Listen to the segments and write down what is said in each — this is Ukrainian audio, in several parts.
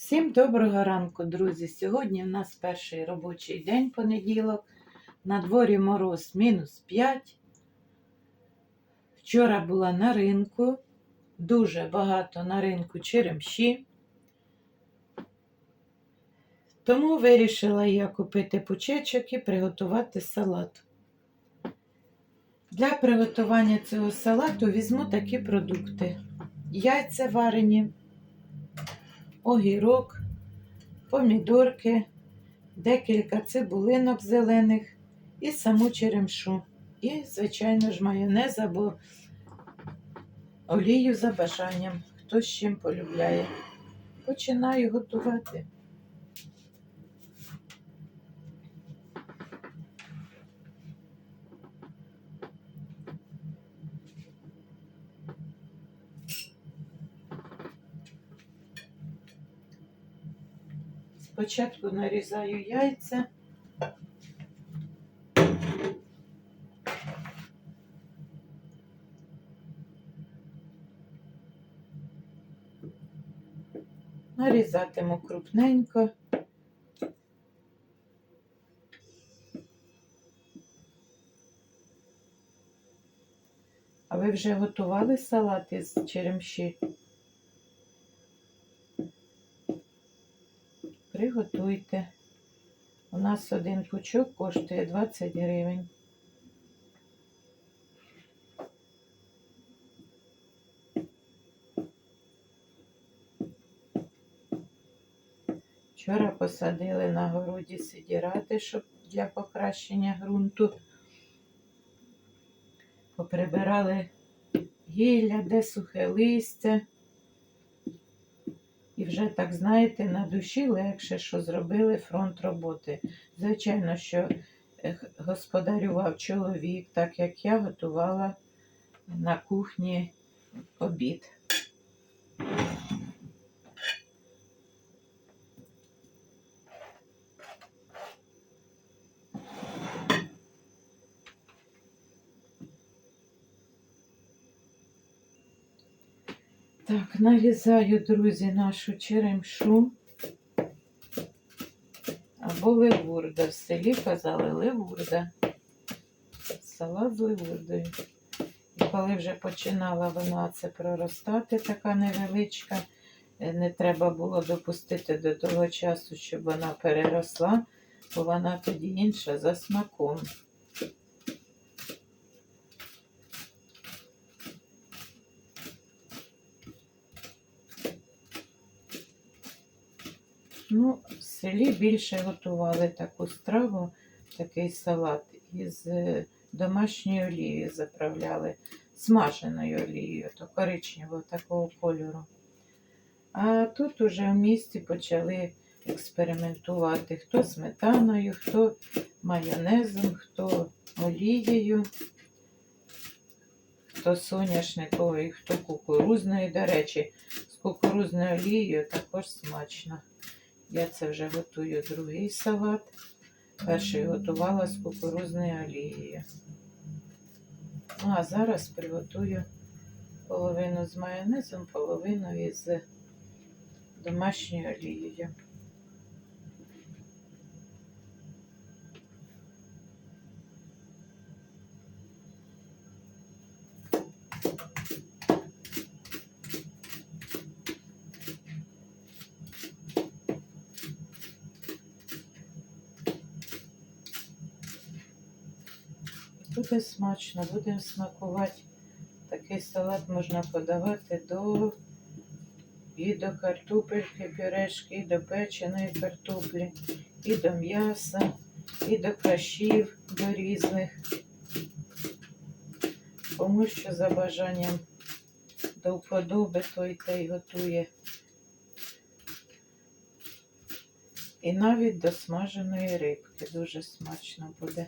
Всім доброго ранку, друзі! Сьогодні в нас перший робочий день понеділок. На дворі мороз мінус 5. Вчора була на ринку. Дуже багато на ринку черемші. Тому вирішила я купити пучечок і приготувати салат. Для приготування цього салату візьму такі продукти: яйця варені огірок, помідорки, декілька цибулинок зелених і саму черемшу. І, звичайно ж, майонез або олію за бажанням, хто з чим полюбляє. Починаю готувати. Спочатку нарізаю яйця. Нарізатиму крупненько. А ви вже готували салат із черемші? Приготуйте. У нас один пучок коштує 20 гривень. Вчора посадили на городі сидірати, щоб для покращення ґрунту. Поприбирали гілля, де сухе листя. Вже так, знаєте, на душі легше, що зробили фронт роботи. Звичайно, що господарював чоловік, так як я готувала на кухні обід. Так, нарізаю, друзі, нашу черемшу. Або левурда. В селі казали левурда. Салат з левурдою. І коли вже починала вона це проростати, така невеличка, е, не треба було допустити до того часу, щоб вона переросла, бо вона тоді інша за смаком. Ну, в селі більше готували таку страву, такий салат із е, домашньою олією заправляли, смаженою олією, то коричневого такого кольору. А тут уже в місті почали експериментувати хто сметаною, хто майонезом, хто олією, хто соняшниковою, хто кукурузною. До речі, з кукурузною олією також смачно. Я це вже готую другий салат. Перший готувала з кукурузною олією. Ну, а зараз приготую половину з майонезом, половину із домашньою олією. Буде смачно, будемо смакувати. Такий салат можна подавати до і до картопельки, пюрешки, і до печеної картоплі, і до м'яса, і до кашів, до різних. Кому що за бажанням до вподоби той та й готує. І навіть до смаженої рибки дуже смачно буде.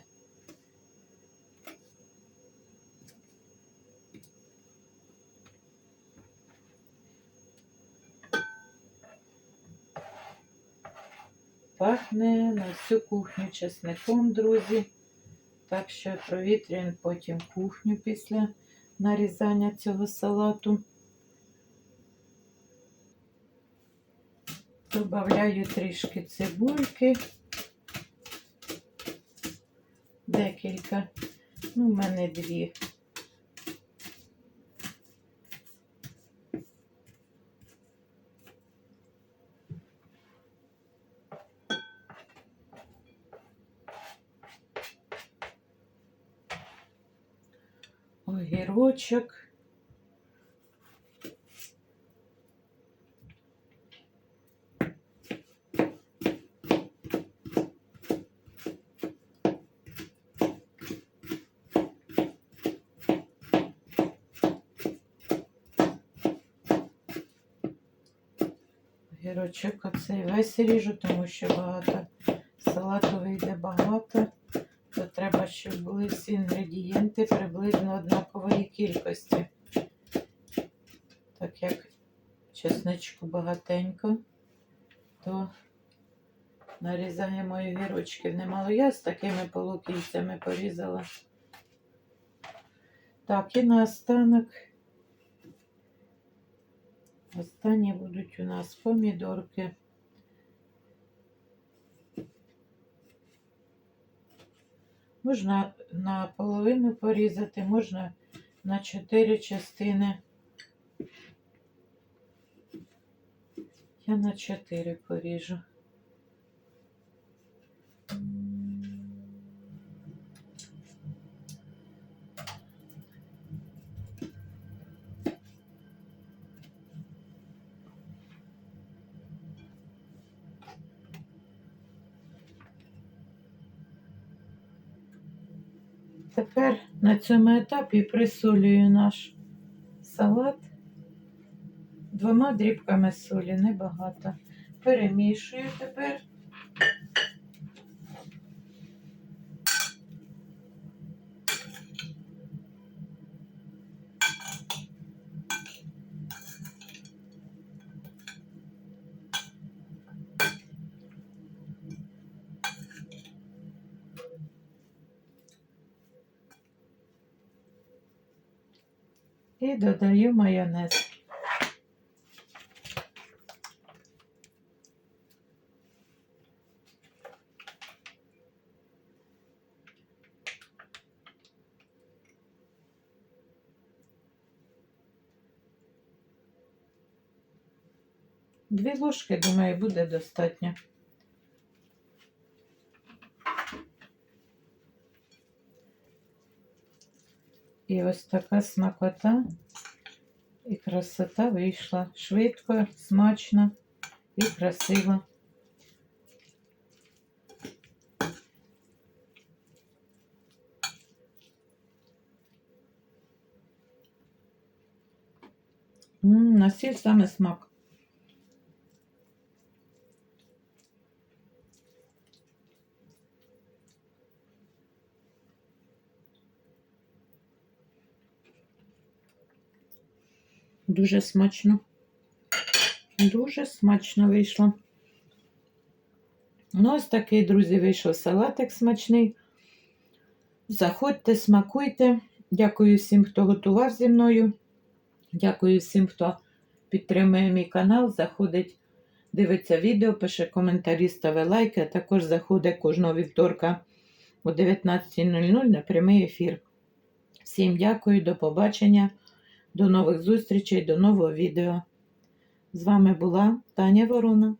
Пахне на всю кухню чесником, друзі. Так що провітрюємо потім кухню після нарізання цього салату. Добавляю трішки цибульки. Декілька. Ну, в мене дві. Огірочок. Огірочок оцей весь ріжу, тому що багато салату вийде багато, то треба, щоб були всі інгредієнти приблизно однакової кількості. Так як чесничку багатенько, то нарізаємо огірочків. Немало я з такими полукільцями порізала. Так, і наостанок. Останні будуть у нас помідорки. Можна на половину порізати, можна на чотири частини. Я на чотири поріжу. Тепер на цьому етапі присолюю наш салат двома дрібками солі, небагато. Перемішую тепер. І додаю майонез. Дві ложки, думаю, буде достатньо. І ось така смакота і красота вийшла. Швидко, смачно і красиво. М, На сіль саме смак. Дуже смачно. Дуже смачно вийшло. Ну, ось такий, друзі, вийшов салатик смачний. Заходьте, смакуйте. Дякую всім, хто готував зі мною. Дякую всім, хто підтримує мій канал, заходить, дивиться відео, пише коментарі, ставить лайки, а також заходить кожного вівторка о 19.00 на прямий ефір. Всім дякую, до побачення, до нових зустрічей, до нового відео. З вами була Таня Ворона.